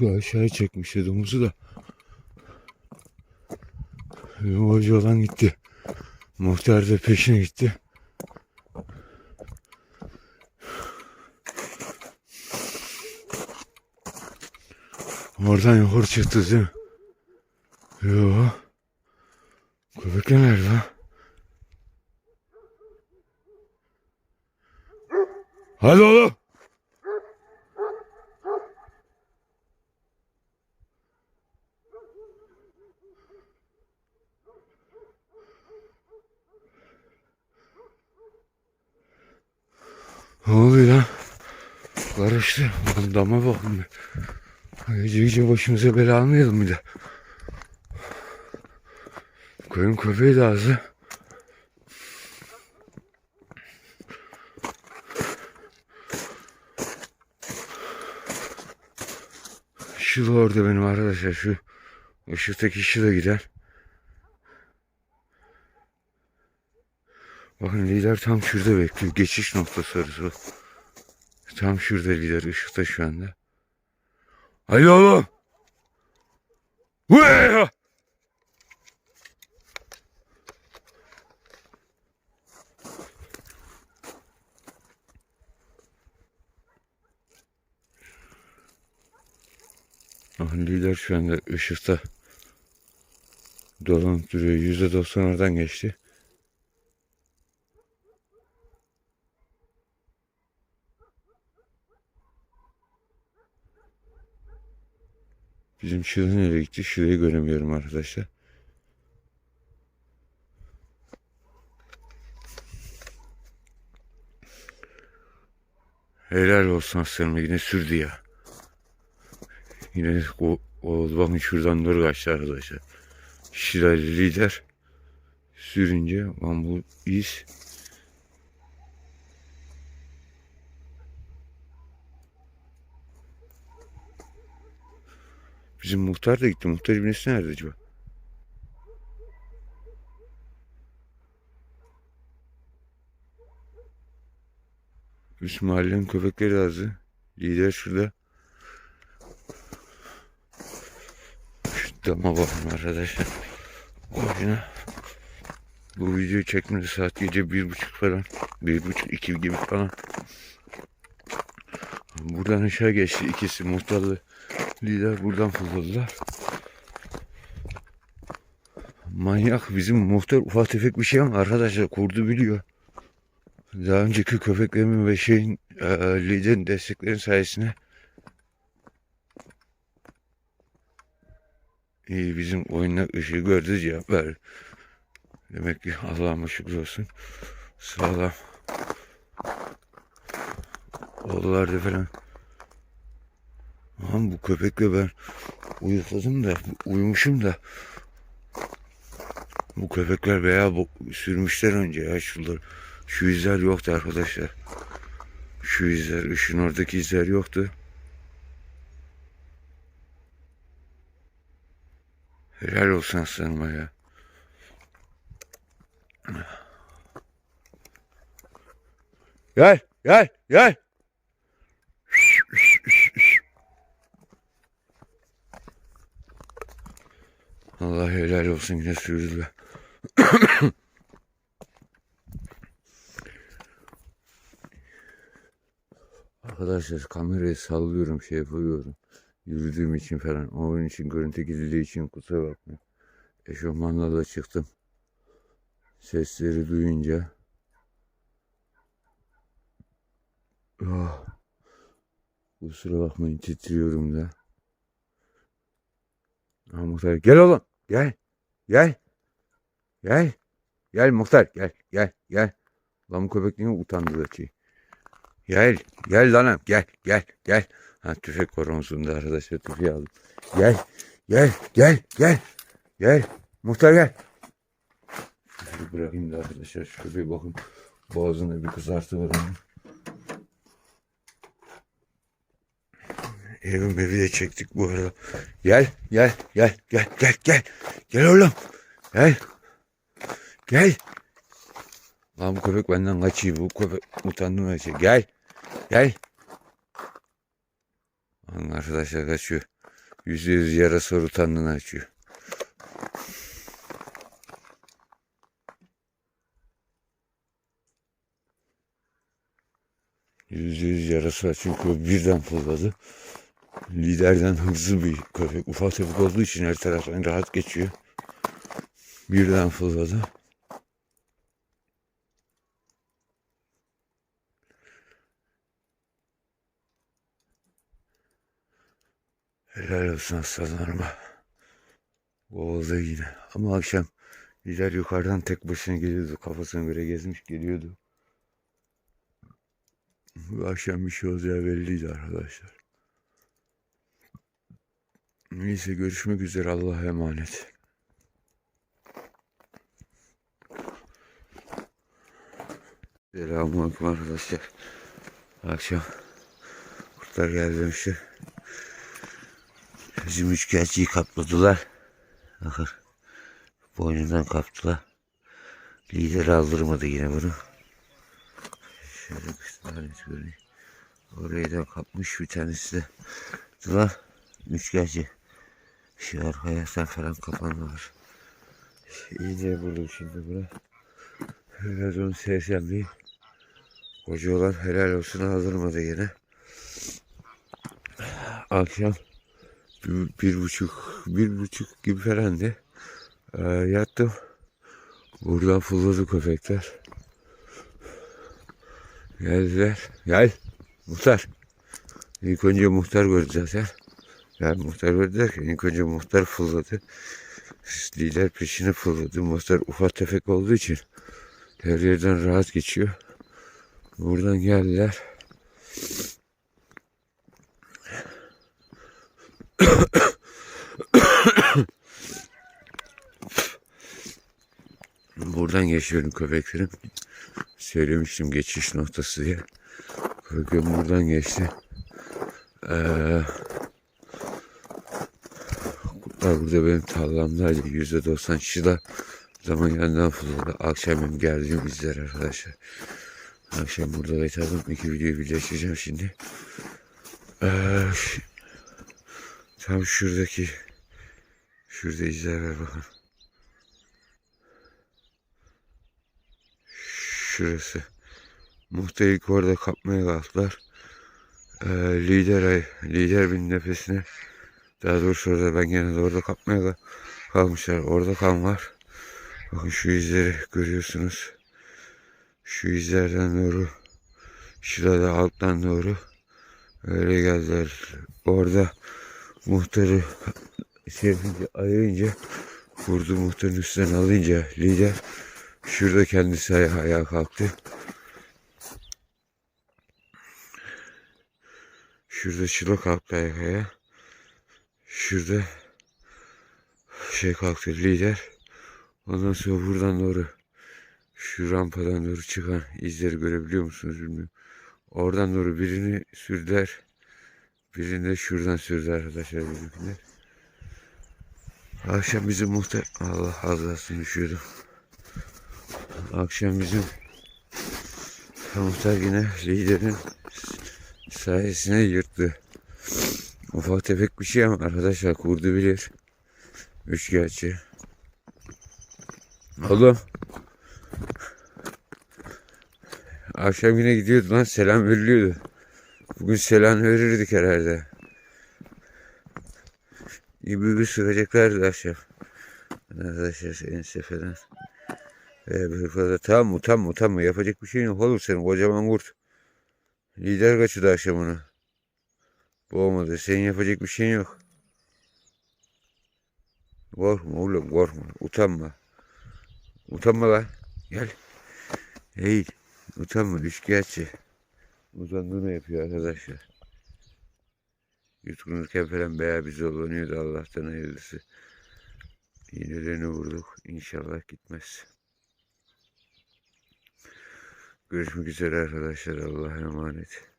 Şu aşağıya çekmişti domuzu da. Hoca olan gitti. Muhtar da peşine gitti. Oradan yukarı çıktı değil mi? Yo. Köpekler nerede? Hadi oğlum. Ne oluyor lan? Karıştı. Bakın dama bakın bir. Gece gece başımıza bela almayalım bir de. Koyun köpeği de ağzı. Şu da orada benim arkadaşlar şu ışıktaki şu da gider. Bakın lider tam şurada bekliyor. Geçiş noktası orası. Tam şurada lider ışıkta şu anda. Haydi oğlum. Bakın lider şu anda ışıkta dolanıp duruyor. Yüzde doksan oradan geçti. Bizim şurada nereye gitti? Şurayı göremiyorum arkadaşlar. Helal olsun aslanım yine sürdü ya. Yine o, o bakın şuradan doğru kaçtı arkadaşlar. Şirali lider sürünce lan bu iz Bizim muhtar da gitti. Muhtar ibnesi nerede acaba? Üst mahallenin köpekleri ağzı. Lider şurada. Şu dama bakın arkadaşlar. Boşuna. Bu videoyu çekmedi saat gece bir buçuk falan. Bir buçuk iki gibi falan. Buradan aşağı geçti ikisi muhtarlı lider buradan fırladılar. Manyak bizim muhtar ufak tefek bir şey ama arkadaşlar kurdu biliyor. Daha önceki köpeklerimin ve şeyin e, liderin desteklerin sayesinde iyi bizim oyuna ışığı gördü cevap ver. Demek ki Allah'ıma şükür olsun. Sağlam. Oğullarda falan. Aman bu köpekle ben uyukladım da uyumuşum da bu köpekler veya sürmüşler önce ya şunlar. Şu izler yoktu arkadaşlar. Şu izler, ışın oradaki izler yoktu. Helal olsun aslanıma ya. Gel, gel, gel. Allah helal olsun yine sürdüler. Arkadaşlar kamerayı sallıyorum şey yapıyorum. Yürüdüğüm için falan. Onun için görüntü gidildiği için kusura bakmayın. Eşofmanla da çıktım. Sesleri duyunca. Oh. Kusura bakmayın titriyorum da. Muhtar gel oğlum gel gel. Gel. Gel muhtar gel gel gel. Lan bu köpek niye utandı da ki? Gel gel lanım gel gel gel. Ha tüfek var omzunda arkadaşlar tüfeği aldım. Gel gel gel gel gel. Muhtar gel. Şöyle bırakayım da arkadaşlar şu köpeği bakın. Boğazında bir kızartı var onun Evi de çektik bu arada. Gel, gel, gel, gel, gel, gel. Gel oğlum. Gel. Gel. Lan bu köpek benden kaçıyor. Bu köpek utandım her şey. Gel. Gel. Lan arkadaşlar kaçıyor. Yüzde yüz yarası utandığını açıyor. Yüzde yüz yarası var çünkü o birden fırladı. Liderden hızlı bir köpek. Ufak tefek olduğu için her taraftan rahat geçiyor. Birden fırladı. Helal olsun aslanlarıma. Boğuldu yine. Ama akşam lider yukarıdan tek başına geliyordu. Kafasına göre gezmiş geliyordu. Bu akşam bir şey olacağı belliydi arkadaşlar. Neyse görüşmek üzere Allah'a emanet. Selamünaleyküm arkadaşlar. Akşam kurtlar geldi demişler. Bizim üçkağıtçıyı kapladılar. Bakın. Boynundan kaptılar. Lider aldırmadı yine bunu. Şöyle bir tane göreyim. Orayı da kapmış bir tanesi de. Dılar. Üçkağıtçı. Şu arkaya sen falan kapan var. İyice buldum şimdi buna. Biraz onu sevsem değil. Koca olan helal olsun aldırmadı yine. Akşam bir, bir buçuk, bir buçuk gibi falandı. Ee, yattım. Buradan fırladı köpekler. Geldiler. Gel. Muhtar. İlk önce muhtar gördü zaten. Yani muhtar gördü derken ilk önce muhtar fırladı. Lider peşine fırladı. Muhtar ufak tefek olduğu için her yerden rahat geçiyor. Buradan geldiler. Buradan geçiyorum köpeklerim. Söylemiştim geçiş noktası diye. Köpeğim buradan geçti. Ee, kurtlar burada benim tarlamdaydı. Yüzde doksan şila zaman yanından fırladı. Akşam benim geldiğim izler arkadaşlar. Akşam burada yatardım. İki videoyu birleştireceğim şimdi. Ee, tam şuradaki şurada izler var bakın. Şurası. Muhtar ilk orada kapmaya kalktılar. Ee, lider lider bin nefesine daha doğrusu orada ben gene de orada kapmaya kal- kalmışlar. Orada kan var. Bakın şu izleri görüyorsunuz. Şu izlerden doğru şurada alttan doğru öyle geldiler. Orada muhtarı şey ayırınca vurdu muhtarın üstünden alınca lider şurada kendisi ayağa, ayağa kalktı. Şurada Şilo kalktı ayağa. Şurada şey kalktı lider. Ondan sonra buradan doğru şu rampadan doğru çıkan izleri görebiliyor musunuz bilmiyorum. Oradan doğru birini sürdüler. Birini de şuradan sürdü arkadaşlar bizimkiler. Akşam bizim muhtar... Allah az kalsın düşüyordu. Akşam bizim muhtar yine liderin sayesine yırttı. Ufak tefek bir şey ama arkadaşlar kurdu bilir. Üçkağıtçı. Oğlum. Akşam yine gidiyordu lan selam veriliyordu. Bugün selam verirdik herhalde. İyi bir sıkacaklardı akşam. Arkadaşlar senin seferen. Ee, bir fazla tamam utanma utanma yapacak bir şey yok oğlum senin kocaman kurt. Lider kaçırdı akşam onu. Boğmadı. Senin yapacak bir şeyin yok. Korkma oğlum korkma. Utanma. Utanma lan. Gel. Hey. Utanma. Üçkağıtçı. Utandığını yapıyor arkadaşlar. Yutkunurken falan bayağı bir zorlanıyordu Allah'tan hayırlısı. İğnelerini vurduk. İnşallah gitmez. Görüşmek üzere arkadaşlar. Allah'a emanet.